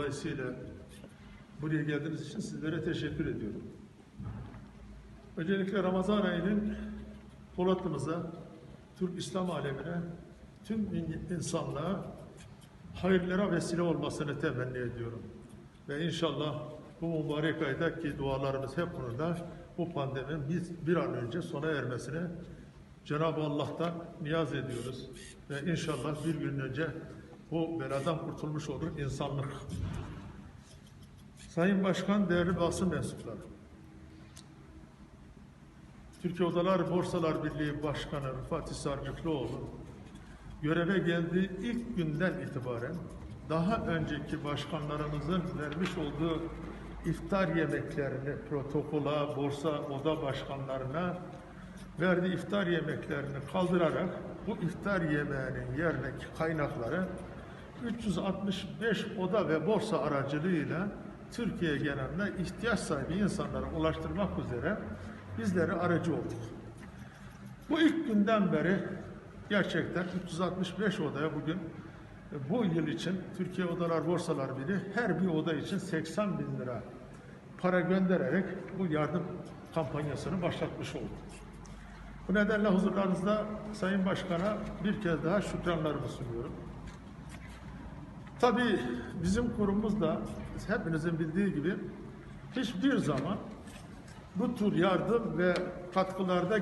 Dolayısıyla buraya geldiğiniz için sizlere teşekkür ediyorum. Öncelikle Ramazan ayının Polatlı'mıza, Türk İslam alemine, tüm in- insanlığa hayırlara vesile olmasını temenni ediyorum. Ve inşallah bu mübarek aydaki dualarımız hep konuda bu pandeminin bir, bir an önce sona ermesine Cenab-ı Allah'tan niyaz ediyoruz. Ve inşallah bir gün önce bu beladan kurtulmuş olur insanlık. Sayın Başkan, değerli basın mensupları. Türkiye Odalar Borsalar Birliği Başkanı Fatih Sarcıklıoğlu göreve geldiği ilk günden itibaren daha önceki başkanlarımızın vermiş olduğu iftar yemeklerini protokola, borsa oda başkanlarına verdiği iftar yemeklerini kaldırarak bu iftar yemeğinin yerindeki kaynakları 365 oda ve borsa aracılığıyla Türkiye'ye gelenle ihtiyaç sahibi insanlara ulaştırmak üzere bizlere aracı olduk. Bu ilk günden beri gerçekten 365 odaya bugün e, bu yıl için Türkiye Odalar Borsalar Birliği her bir oda için 80 bin lira para göndererek bu yardım kampanyasını başlatmış oldu. Bu nedenle huzurlarınızda Sayın Başkan'a bir kez daha şükranlarımı sunuyorum. Tabii bizim kurumumuz da hepinizin bildiği gibi hiçbir zaman bu tür yardım ve katkılarda